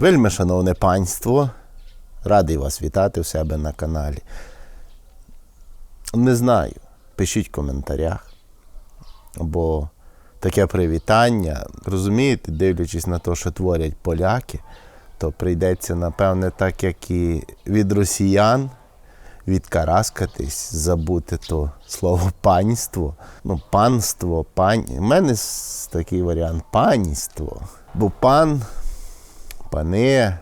Вельми, шановне панство, радий вас вітати у себе на каналі. Не знаю, пишіть в коментарях, бо таке привітання, розумієте, дивлячись на те, що творять поляки, то прийдеться, напевне, так як і від росіян, відкараскатись, забути то слово панство. Ну, панство, пані. У мене такий варіант панство. Бо пан, пани.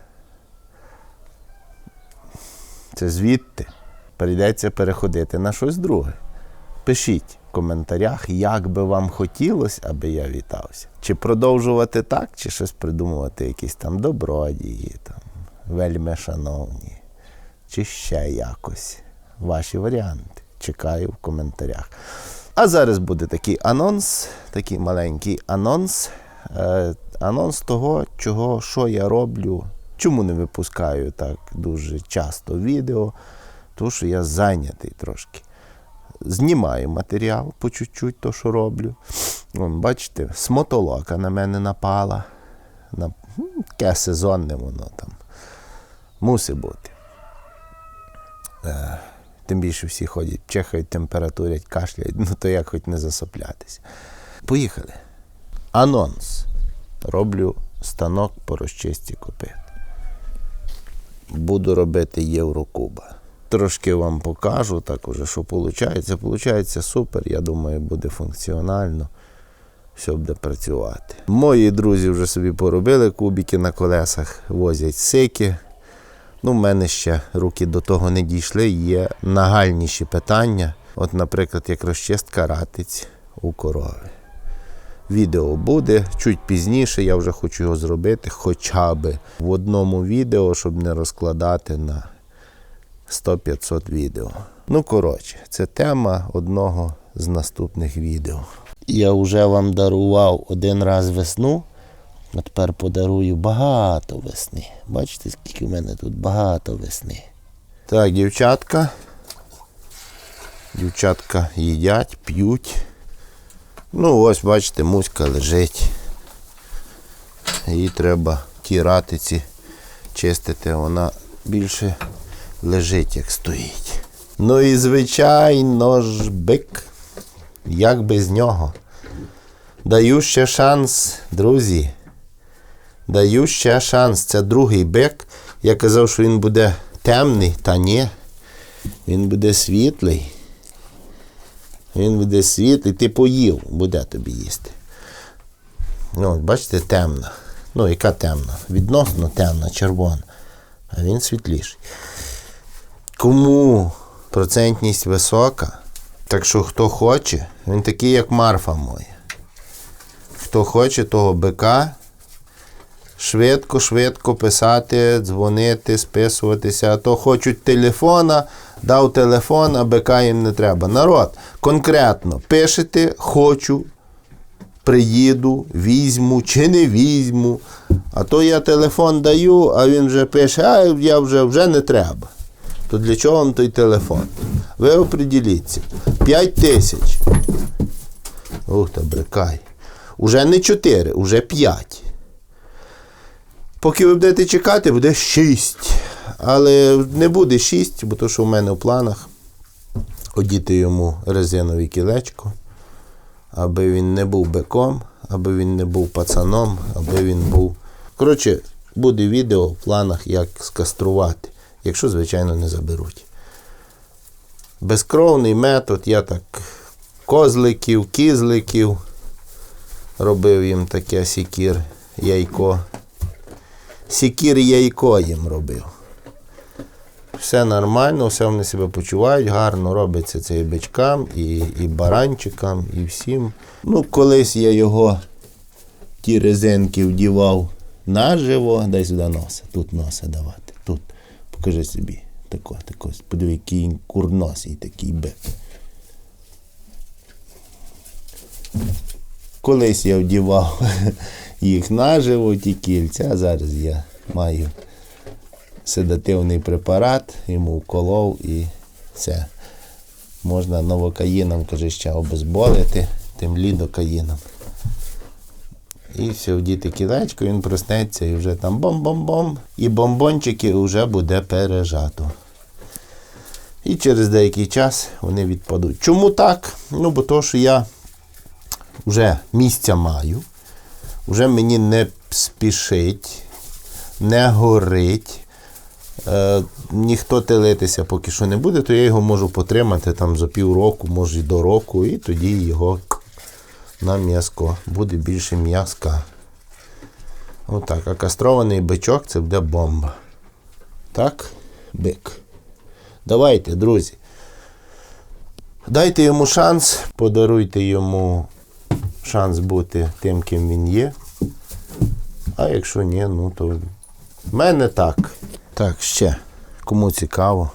Це звідти. Прийдеться переходити на щось друге. Пишіть в коментарях, як би вам хотілося, аби я вітався. Чи продовжувати так, чи щось придумувати, якісь там добродії, там, вельми шановні, чи ще якось. Ваші варіанти. Чекаю в коментарях. А зараз буде такий анонс, такий маленький анонс. Е, анонс того, чого, що я роблю. Чому не випускаю так дуже часто відео? Тому що я зайнятий трошки. Знімаю матеріал по чуть-чуть, то, що роблю. Вон, бачите, смотолока на мене напала. На, таке сезонне воно там. Мусить бути. Е, тим більше всі ходять, чехають, температурять, кашляють, ну то як хоч не засоплятися. Поїхали. Анонс. Роблю станок по розчисті копит. Буду робити Єврокуба. Трошки вам покажу, так уже, що виходить. Получається супер, я думаю, буде функціонально. Все буде працювати. Мої друзі вже собі поробили кубики на колесах, возять сики. Ну, в мене ще руки до того не дійшли. Є нагальніші питання. От, наприклад, як розчистка ратиць у корови. Відео буде чуть пізніше, я вже хочу його зробити хоча б в одному відео, щоб не розкладати на 100-500 відео. Ну, коротше, це тема одного з наступних відео. Я вже вам дарував один раз весну, а тепер подарую багато весни. Бачите, скільки в мене тут багато весни. Так, дівчатка. Дівчатка їдять, п'ють. Ну, ось, бачите, муська лежить. Їй треба ті ратиці чистити, вона більше лежить, як стоїть. Ну і звичайно ж бик. Як без нього. Даю ще шанс, друзі. Даю ще шанс. Це другий бик. Я казав, що він буде темний, та ні. Він буде світлий. Він буде світлий, ти поїв, буде тобі їсти. Ну, от, бачите, темна. Ну, яка темна? Відносно темна, червона. А він світліший. Кому процентність висока, так що хто хоче, він такий, як Марфа моя. Хто хоче того бика, швидко-швидко писати, дзвонити, списуватися, а то хочуть телефона, дав телефон, а бика їм не треба. Народ, конкретно пишете, хочу, приїду, візьму чи не візьму. А то я телефон даю, а він вже пише, а я вже, вже не треба. То для чого вам той телефон? Ви оприділіться. 5 тисяч. Ух та брикай. Уже не 4, уже 5. Поки ви будете чекати, буде 6. Але не буде 6, бо то, що в мене в планах одіти йому резинове кілечко, аби він не був биком, аби він не був пацаном, аби він був. Коротше, буде відео в планах, як скаструвати, якщо, звичайно, не заберуть. Безкровний метод, я так козликів, кізликів робив їм таке сікір, яйко. Сікір яйко їм робив. Все нормально, все вони себе почувають, гарно робиться це і бичкам, і, і баранчикам, і всім. Ну, колись я його ті резинки вдівав наживо, дай сюди носа, тут носа давати. Тут. Покажи собі. Тако, тако. Подиви, який курносий такий бик. Колись я вдівав їх наживо, ті кільця, а зараз я маю седативний препарат, йому вколов і все. Можна новокаїном, каже, ще обезболити, тим лідокаїном. І все, в діти кілечко, він проснеться і вже там бом-бом-бом. І бомбончики вже буде пережато. І через деякий час вони відпадуть. Чому так? Ну, бо то, що я вже місця маю, вже мені не спішить, не горить. Е, ніхто телитися поки що не буде, то я його можу потримати там за півроку, може і до року, і тоді його на м'язко. Буде більше м'язка. Отак. А кастрований бичок це буде бомба. Так, бик. Давайте, друзі. Дайте йому шанс, подаруйте йому шанс бути тим, ким він є. А якщо ні, ну то в мене так. Так, ще. Кому цікаво,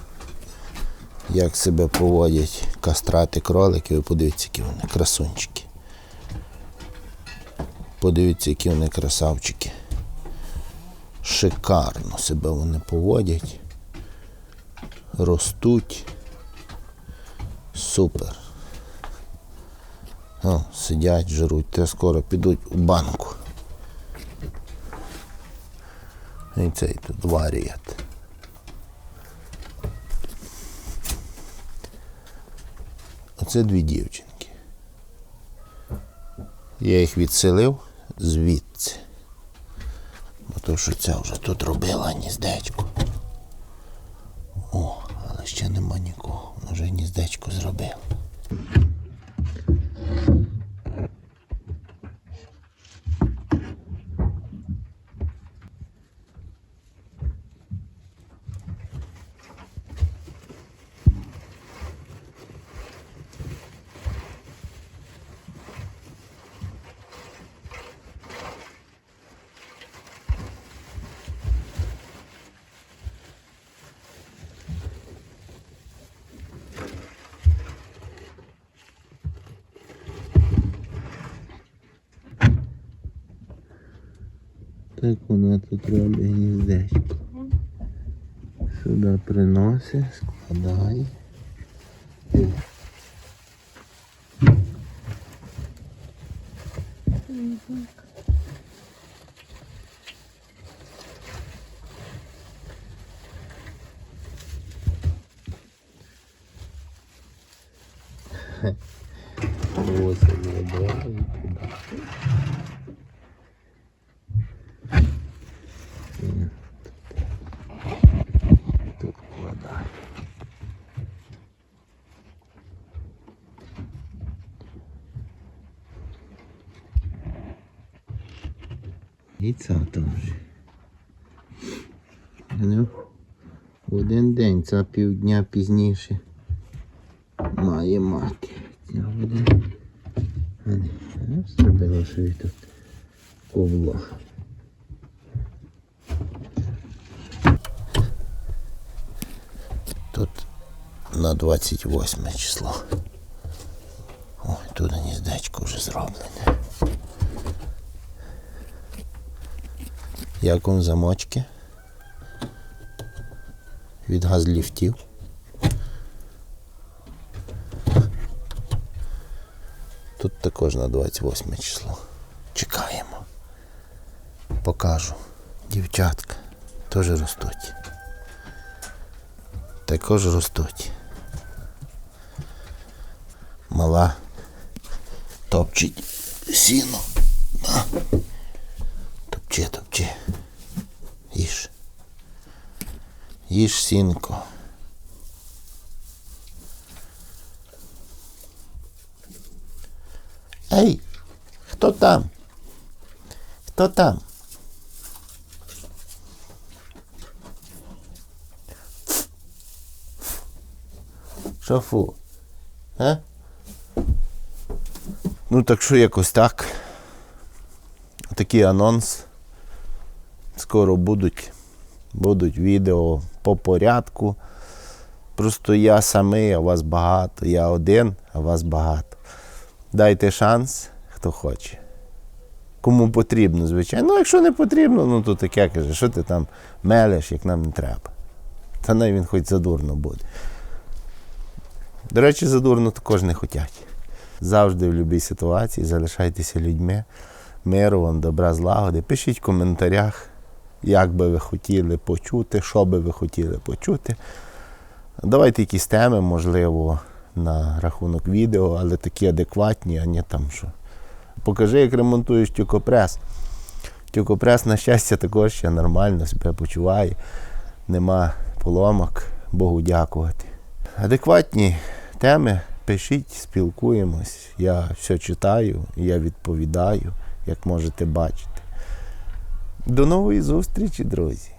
як себе поводять кастрати кролики, ви подивіться, які вони красунчики. Подивіться, які вони красавчики. Шикарно себе вони поводять. Ростуть. Супер. О, сидять, жруть, те скоро підуть у банку. І цей тут варіат. Оце дві дівчинки. Я їх відселив звідси. Бо то, що ця вже тут робила гніздечко. О, але ще нема нікого. Вже гніздечко зробила. Так вона тут робить гніздечко. Сюди приносить, складає. Ось вона і туди. Тут вкладаю. І там же. Ну, один день, це півдня пізніше. Має мати. А не, а, Зробила, що і тут ковло. Тут на 28 число. Ой, тут гніздечко вже зроблене. Як вам замочки? Від газліфтів. Тут також на 28 число. Чекаємо. Покажу. Дівчатка теж ростуть також ростуть. Мала топчить сіно. Топче, топче. Їж. Їж сінко. Ей, хто там? Хто там? Шафу. А? Ну, так що якось так. Такий анонс. Скоро будуть, будуть відео по порядку. Просто я самий, а вас багато. Я один, а вас багато. Дайте шанс, хто хоче. Кому потрібно, звичайно. Ну, якщо не потрібно, ну то таке каже, що ти там мелеш, як нам не треба. Та най він хоч задурно буде. До речі, задурно також не хотять. Завжди в будь-якій ситуації залишайтеся людьми, миру вам, добра злагоди. Пишіть в коментарях, як би ви хотіли почути, що би ви хотіли почути. Давайте якісь теми, можливо, на рахунок відео, але такі адекватні, а не там що. Покажи, як ремонтуєш тюкопрес. Тюкопрес, на щастя, також ще нормально себе почуває. Нема поломок, Богу дякувати. Адекватні теми пишіть, спілкуємось. Я все читаю, я відповідаю, як можете бачити. До нової зустрічі, друзі!